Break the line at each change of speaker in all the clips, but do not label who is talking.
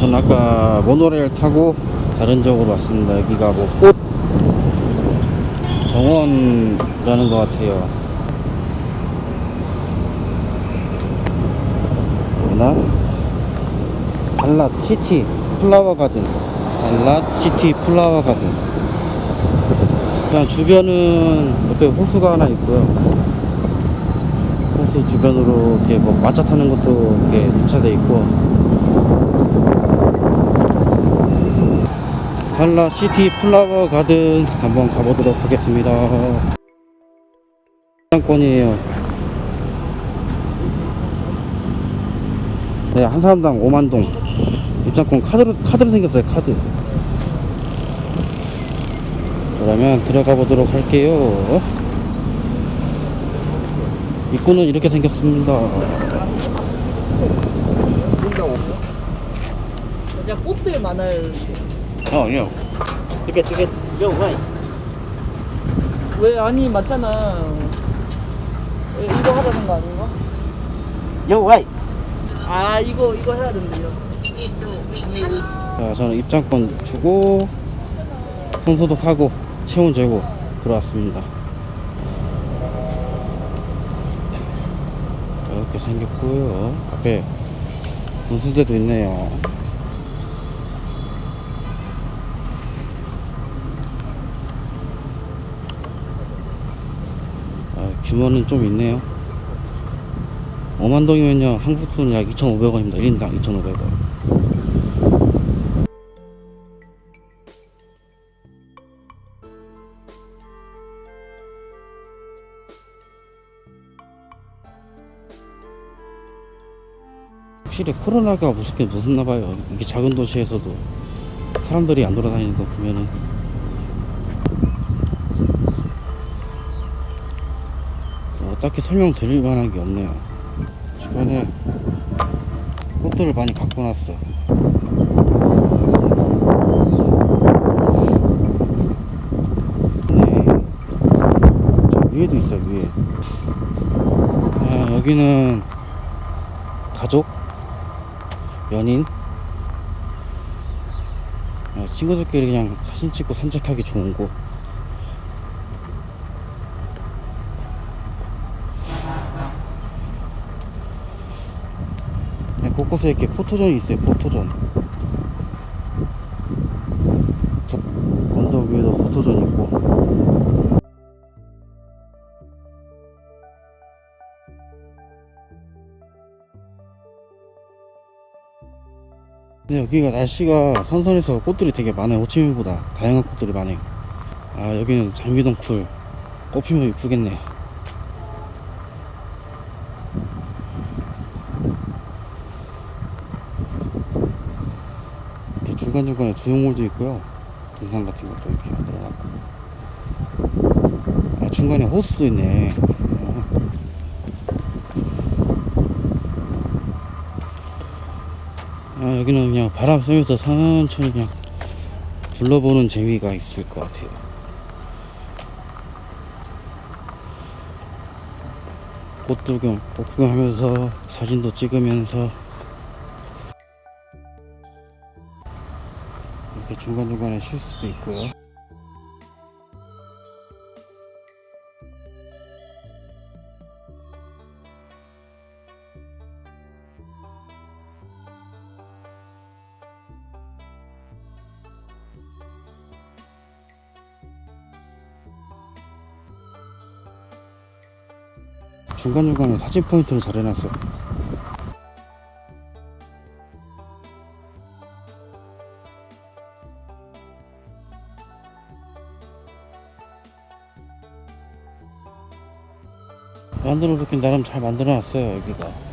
저는 아까 모노레일 타고 다른 쪽으로 왔습니다. 여기가 뭐 꽃 정원이라는 것 같아요. 뭐나? 달랏 시티 플라워 가든. 달랏 시티 플라워 가든. 그냥 주변은 옆에 호수가 하나 있고요. 호수 주변으로 이렇게 뭐 마차 타는 것도 이렇게 주차돼 있고 달라 시티 플라워 가든 한번 가보도록 하겠습니다. 입장권이에요. 네, 한 사람당 5만 동. 입장권 카드로 카드로 생겼어요, 카드. 그러면 들어가 보도록 할게요. 입구는 이렇게 생겼습니다.
진짜 꽃들 많아요.
어, 아니요. 이게 이게 왜?
왜 아니 맞잖아. 왜 이거 하자는 거 아닌가?
요 왜?
아 이거 이거 해야 된대요.
자, 저는 입장권 주고 손 소독하고 체온 재고 들어왔습니다. 이렇게 생겼고요. 앞에 분수대도 있네요. 아, 규모는 좀 있네요. 5만 동이면요 한국 돈은 약 2,500원입니다. 1인당 2,500원. 확실히 코로나가 무섭게 무섭나 봐요. 이게 작은 도시에서도 사람들이 안 돌아다니는 거 보면은 뭐 딱히 설명드릴 만한 게 없네요. 주변에 꽃들을 많이 갖고 놨어. 네. 저 위에도 있어 요 위에. 아, 여기는 가족, 연인, 어, 친구들끼리 그냥 사진 찍고 산책하기 좋은 곳. 그냥 곳곳에 이렇게 포토존이 있어요. 포토존. 근데 여기가 날씨가 선선해서 꽃들이 되게 많아요. 호치민보다 다양한 꽃들이 많아요. 아 여기는 장미동 쿨. 꽃피면 이쁘겠네. 이렇게 중간중간에 조형물도 있고요. 동상 같은 것도 이렇게 만들어놨고. 아 중간에 호수도 있네. 어. 아, 여기는 그냥 바람 쐬면서 천천히 그냥 둘러보는 재미가 있을 것 같아요. 꽃 구경, 꽃 구경하면서 사진도 찍으면서 이렇게 중간중간에 쉴 수도 있고요. 중간중간에 사진 포인트를 잘 해놨어요. 만들어 놓긴 나름 잘 만들어 놨어요, 여기가.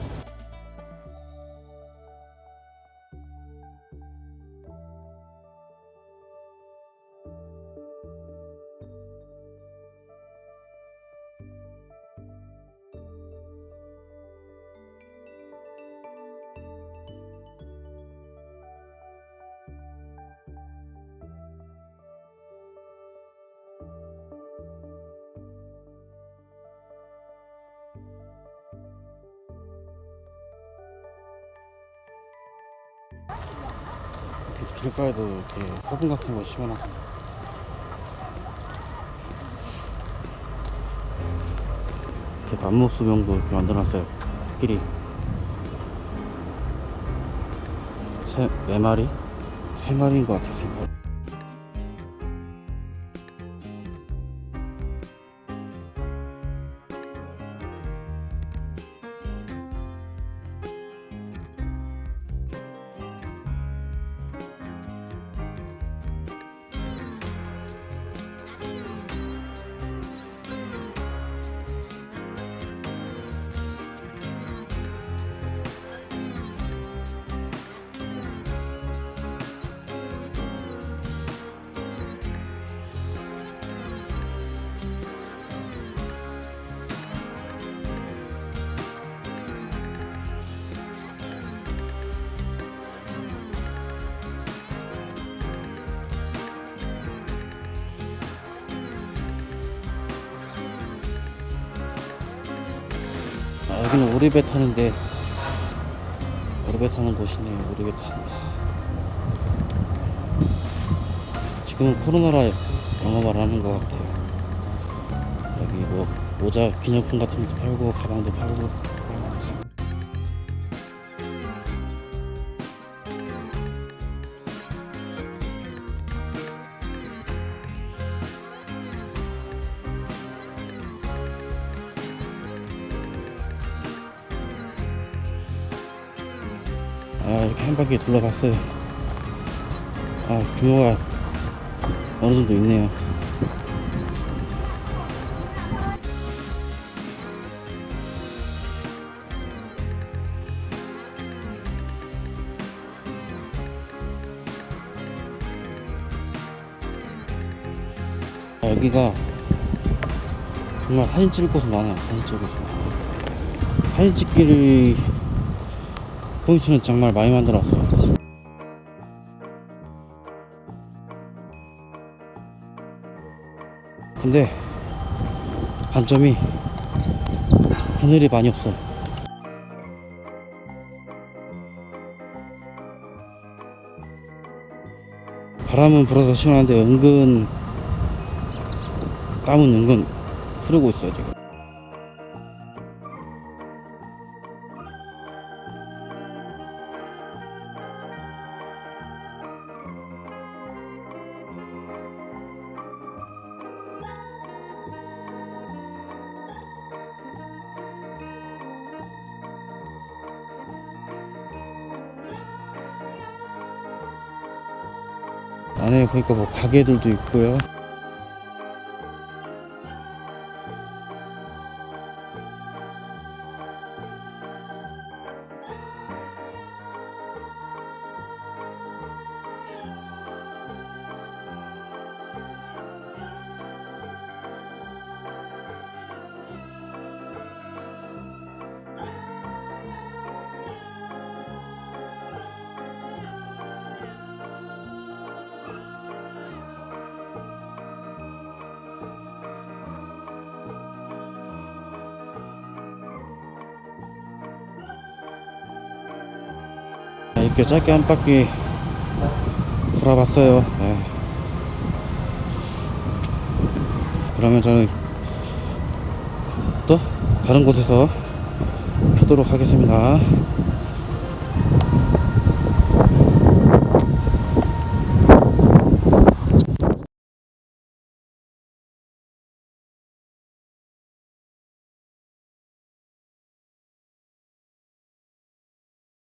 길가에도 이렇게 화분 같은 거 심어놨고 이렇게 나무 수명도 이렇게 만들어놨어요. 끼리. 세, 네 마리? 세 마리인 것 같아요 여기는 오리배 타는데 오리배 타는 곳이네요 오리배 타는 지금은 코로나라 영업을 하는 것 같아요. 여기 뭐 모자 기념품 같은 것도 팔고 가방도 팔고 아 이렇게 한 바퀴 둘러봤어요. 아 규모가 어느 정도 있네요. 아, 여기가 정말 사진 찍을 곳은 많아요. 사진 찍을 곳은 많아요. 사진 찍기를 포인트는 정말 많이 만들었어요. 근데 단점이 하늘이 많이 없어요. 바람은 불어서 시원한데 은근 땀은 은근 흐르고 있어요 지금. 안에 보니까 뭐 가게들도 있고요. 이렇게 짧게 한 바퀴 돌아봤어요. 네. 그러면 저는 또 다른 곳에서 켜도록 하겠습니다.